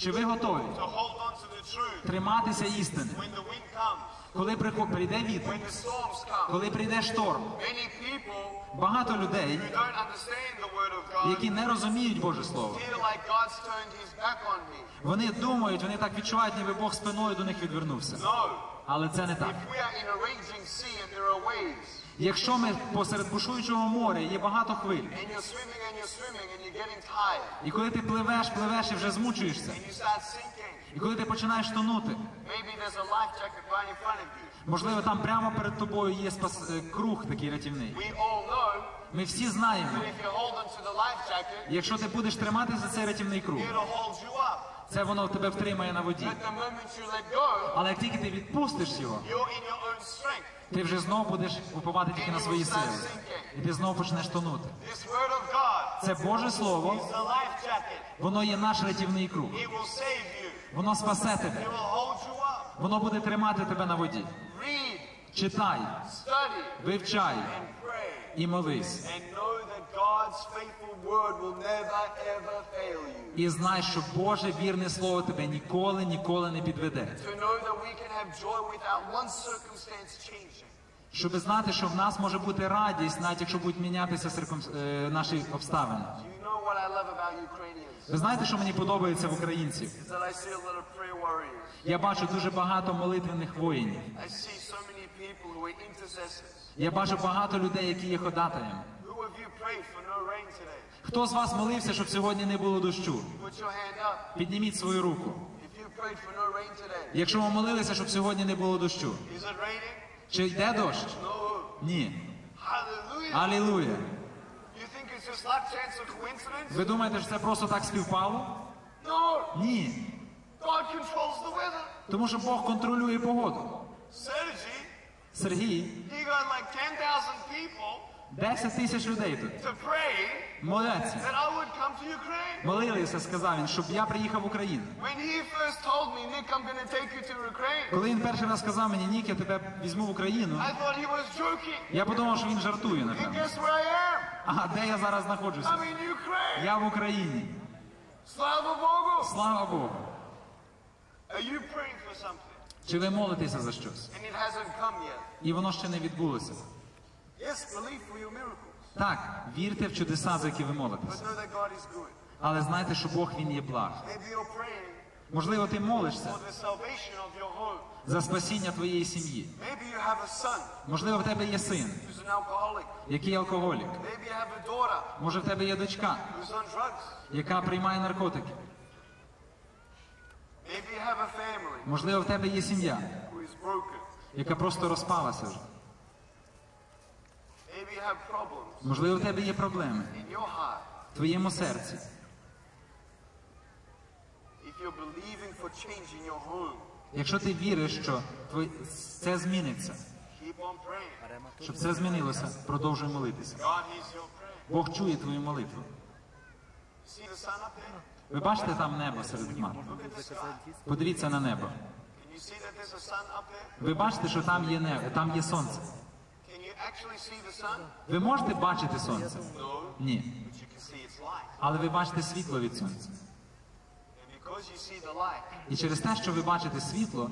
Чи ви готові? Триматися істини? Коли прийде вітер, коли прийде шторм, багато людей, які не розуміють Боже Слово, вони думають, вони так відчувають, ніби Бог спиною до них відвернувся. Але це не так. Якщо ми посеред бушуючого моря є багато хвиль, і коли ти пливеш, пливеш і вже змучуєшся, і коли ти починаєш тонути, можливо, там прямо перед тобою є спас... е, круг такий рятівний. Ми всі знаємо, якщо ти будеш триматися за цей рятівний круг, це воно тебе втримає на воді. Але як тільки ти відпустиш його, ти вже знову будеш уповати тільки на свої сили. І ти знову почнеш тонути. Це Боже Слово, воно є наш рятівний круг. Воно спасе тебе. Воно буде тримати тебе на воді. Читай, вивчай і молись. І знай, що Боже вірне слово тебе ніколи, ніколи не підведе. Щоб знати, що в нас може бути радість, навіть якщо будуть мінятися циркум... е, наші обставини. Ви знаєте, що мені подобається в українців? Я бачу дуже багато молитвених воїнів. Я бачу багато людей, які є ходатаями. Хто з вас молився, щоб сьогодні не було дощу? Підніміть свою руку. Якщо ви молилися, щоб сьогодні не було дощу, чи йде дощ? Ні. Алілуя. Ви думаєте, що це просто так співпало? Ні. Тому що Бог контролює погоду. Sergi, Сергій, he got like 10,000 people 10 тисяч людей тут. Моляться. Молилися, сказав він, щоб я приїхав в Україну. Коли він перший раз сказав мені, Нік, я тебе візьму в Україну, я подумав, що він жартує, напевно. А де я зараз знаходжуся? Я в Україні. Слава Богу. For something? Чи ви молитеся за щось? І воно ще не відбулося. Так, вірте в чудеса, за які ви молитесь. Але знайте, що Бог він є благ. Можливо, ти молишся за спасіння твоєї сім'ї. Можливо, в тебе є син, який алкоголік. Може, в тебе є дочка, яка приймає наркотики. Можливо, в тебе є сім'я, яка просто розпалася вже. Можливо, в тебе є проблеми в твоєму серці. Якщо ти віриш, що це зміниться, щоб це змінилося, продовжуй молитися. Бог чує твою молитву. Ви бачите там небо серед хмар? Подивіться на небо. Ви бачите, що там є небо, там є сонце. Ви можете бачити сонце? Ні. Але ви бачите світло від сонця. І через те, що ви бачите світло,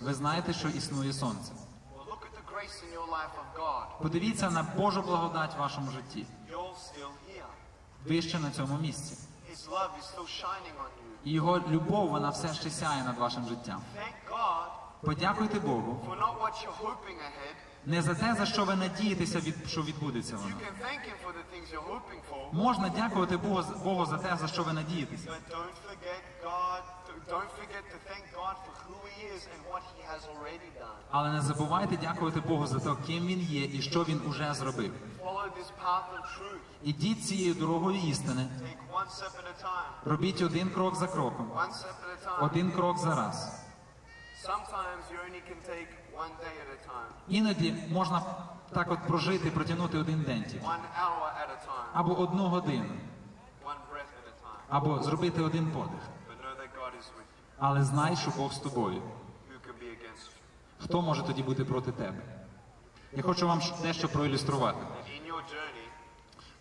ви знаєте, що існує сонце. Подивіться на Божу благодать в вашому житті. Ви ще на цьому місці. І його любов, вона все ще сяє над вашим життям. Подякуйте Богу. Не за те, за що ви надієтеся, від, що відбудеться воно. Можна дякувати Богу, Богу за те, за що ви надієтеся. Але не забувайте дякувати Богу за те, ким він є і що він уже зробив. Ідіть цією дорогою істини, робіть один крок за кроком, один крок за раз. Іноді можна так от прожити, протягнути один день тільки. або одну годину, або зробити один подих. Але знай, що Бог з тобою. Хто може тоді бути проти тебе? Я хочу вам дещо проілюструвати.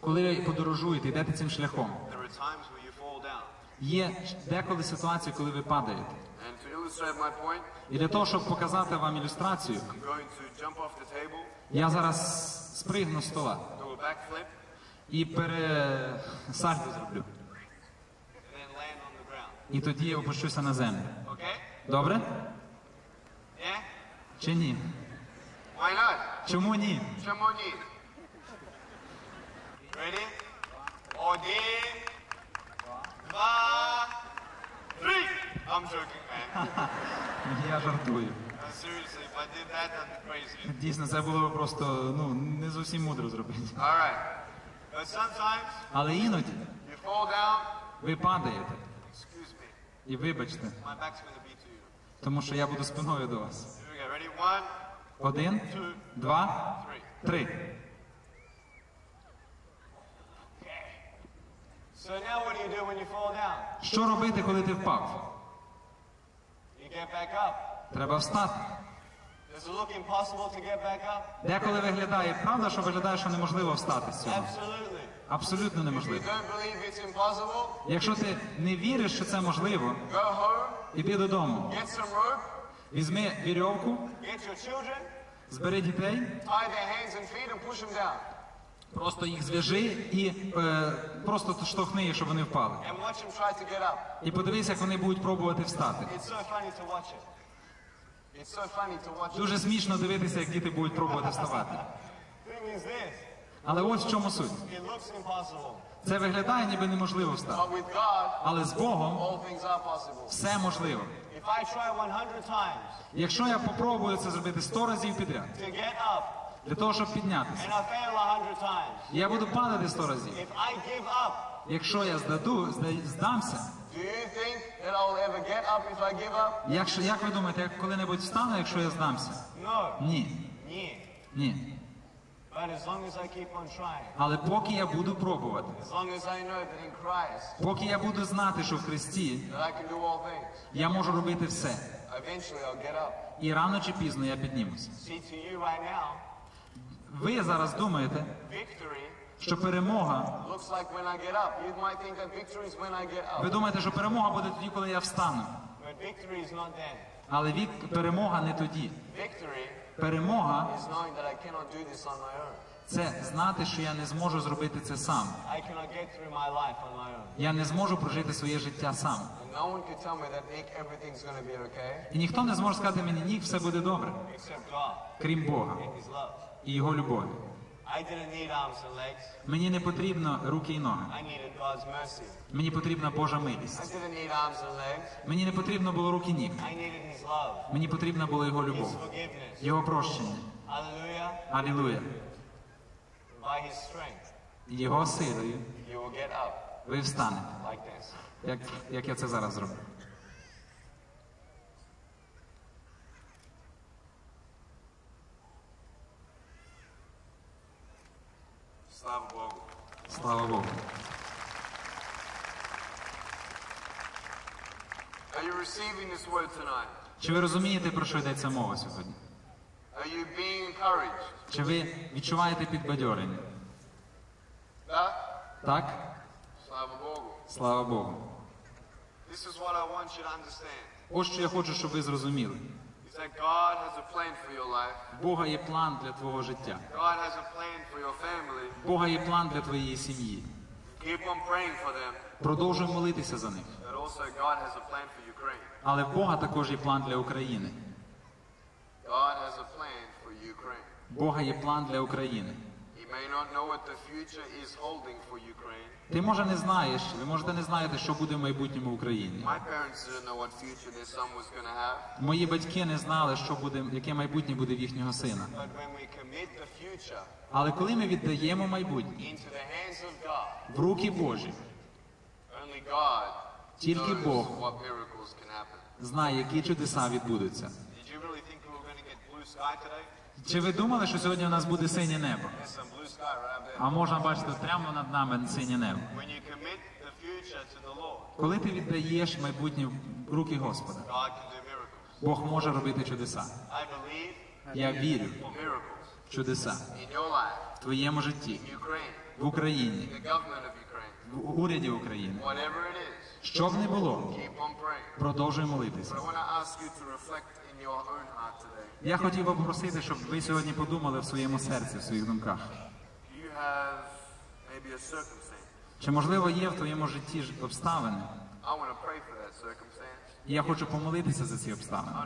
Коли ви подорожуєте, йдете цим шляхом. Є деколи ситуації, коли ви падаєте. І для того, щоб показати вам ілюстрацію, я зараз спригну з стола і пересальто зроблю. І тоді я опущуся на землю. Добре? Чи ні? Чому ні? Чому ні? Ready? Один, два. I'm joking, man. Я жартую. Seriously, if I did that, that'd be crazy. Дійсно, це було просто ну не зовсім мудро зробити. All right. But sometimes Але іноді you fall down. ви падаєте. Excuse me. І вибачте, My back's gonna be to you. тому що я буду спиною до вас. Here we go. Ready? One, Один, two, два, three. три. So now what do you do when you fall down? Що робити, коли ти впав? Back up? Деколи виглядає, правда, що виглядає, що неможливо встати з цього. Абсолютно неможливо. Якщо ти не віриш, що це можливо, іди додому. Візьми вірьовку, збери дітей, просто їх зв'яжи і е, просто штовхни їх, щоб вони впали. І подивись, як вони будуть пробувати встати. Дуже смішно дивитися, як діти будуть пробувати вставати. Але ось в чому суть. Це виглядає, ніби неможливо встати. Але з Богом все можливо. If I try 100 times Якщо я попробую це зробити 100 разів підряд, для того, щоб піднятися, and I fail 100 times, я буду падати 100 разів. Якщо я здаду, здамся, якщо, як ви думаєте, я коли-небудь встану, якщо я здамся? Ні. Ні. Але поки я буду пробувати, поки я буду знати, що в Христі я можу робити все. І рано чи пізно я піднімуся. See, to you right now, Ви зараз думаєте, що перемога. Ви думаєте, що перемога буде тоді, коли я встану. Але вік перемога не тоді. Перемога це знати, що я не зможу зробити це сам. Я не зможу прожити своє життя сам. І ніхто не зможе сказати мені, ні, все буде добре, крім Бога і Його любові. Мені не потрібно руки і ноги. Мені потрібна Божа милість. Мені не потрібно було руки і ніг. Мені потрібна була Його любов. Його прощення. Алілуя. Його силою ви встанете, як, як я це зараз зроблю. Слава Богу. Word tonight? Чи ви розумієте, про що йдеться мова сьогодні? Чи ви відчуваєте підбадьорення? Так? Слава Богу. Ось що я хочу, щоб ви зрозуміли. Бога є план для твого життя. Бога є план для твоєї сім'ї. Продовжуй молитися за них. Але в Бога також є план для України. Бога є план для України. Ти може не знаєш, ви можете не знаєте, що буде в майбутньому в Україні. Мої батьки не знали, що буде, яке майбутнє буде в їхнього сина. Але коли ми віддаємо майбутнє в руки Божі, Тільки Бог. знає, які чудеса відбудуться. Чи ви думали, що сьогодні у нас буде синє небо? А можна бачити прямо над нами синє небо. Коли ти віддаєш майбутнє в руки Господа. Бог може робити чудеса. Я вірю в чудеса в твоєму житті, в Україні, в уряді України. Що б не було, продовжуй молитися. Я хотів би попросити, щоб ви сьогодні подумали в своєму серці, в своїх думках. Чи можливо є в твоєму житті обставини? Я хочу помолитися за ці обставини.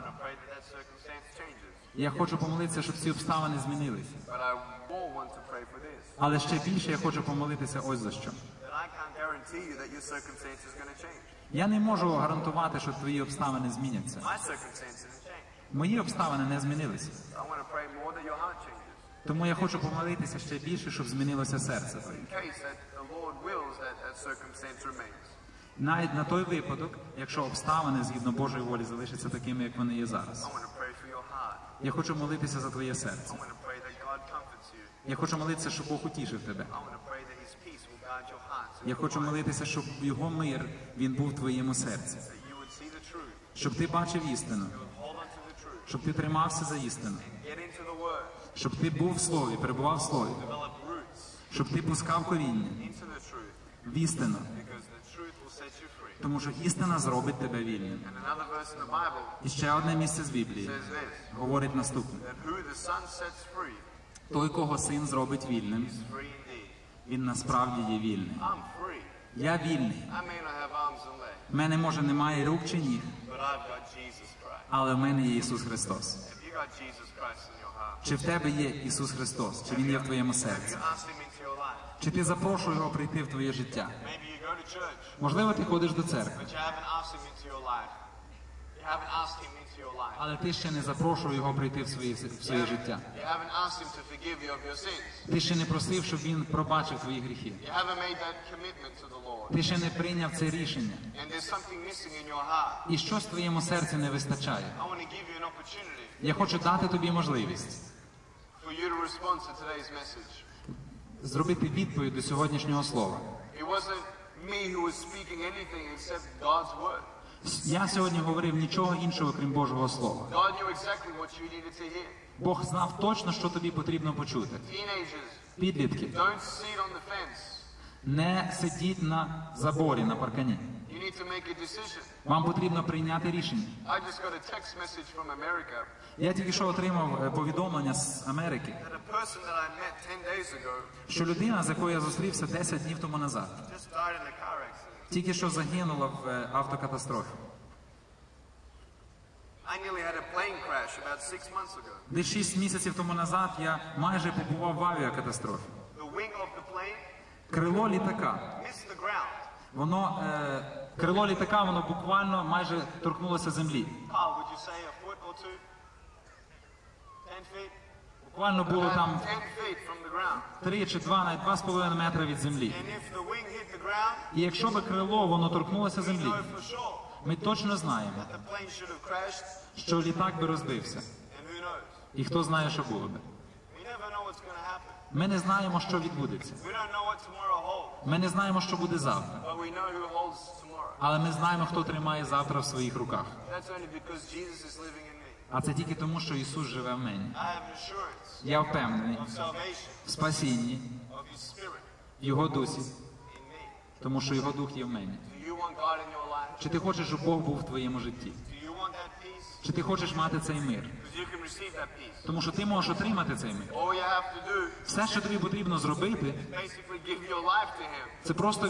Я хочу помолитися, щоб ці обставини змінилися. Але ще більше я хочу помолитися ось за що. Я не можу гарантувати, що твої обставини зміняться. Мої обставини не змінилися. Тому я хочу помолитися ще більше, щоб змінилося серце твоє. Навіть на той випадок, якщо обставини згідно Божої волі залишаться такими, як вони є зараз. Я хочу молитися за твоє серце. Я хочу молитися, щоб Бог утішив тебе. Я хочу молитися, щоб його мир він був в твоєму серці, щоб ти бачив істину, щоб ти тримався за істину, щоб ти був в слові, перебував в слові, щоб ти пускав коріння в істину, тому що істина зробить тебе вільним. І ще одне місце з Біблії говорить наступне: той, кого син зробить вільним. Він насправді є вільний. Я вільний. В мене може немає рук чи ніг, але в мене є Ісус Христос. Чи в тебе є Ісус Христос? Чи Він є в твоєму серці? Чи ти запрошуєш його прийти в твоє життя? Можливо, ти ходиш до церкви, але ти ще не запрошуєш його прийти в своє, в своє життя. Ти ще не просив, щоб він пробачив твої гріхи. Ти ще не прийняв це рішення. І щось в твоєму серці не вистачає. Я хочу дати тобі можливість зробити відповідь до сьогоднішнього слова. It wasn't me who was speaking anything except God's word. Я сьогодні говорив нічого іншого, крім Божого Слова. Бог знав точно, що тобі потрібно почути. Підлітки, не сидіть на заборі, на паркані. Вам потрібно прийняти рішення. Я тільки що отримав е, повідомлення з Америки, that a person that I met 10 days ago що людина, з якою я зустрівся 10 днів тому назад, тільки що загинула в е, автокатастрофі. Десь 6 місяців тому назад я майже побував в авіакатастрофі. Крило літака. Воно е, крило літака, воно буквально майже торкнулося землі. Carl, would you say a foot or two? 10 feet? Буквально було там 10 feet from the ground. 3 чи 2, навіть 2,5 метри від землі. І якщо би крило воно торкнулося землі, ми точно знаємо, що літак би розбився. І хто знає, що було би. Ми не знаємо, що відбудеться. Ми не знаємо, що буде завтра. Але ми знаємо, хто тримає завтра в своїх руках. А це тільки тому, що Ісус живе в мені. Я впевнений в спасінні, в Його дусі, тому що Його дух є в мені. Чи ти хочеш, щоб Бог був в твоєму житті? Do you want that peace? Чи ти хочеш мати цей мир? Тому що ти можеш отримати цей мир. Все, що тобі потрібно зробити, це просто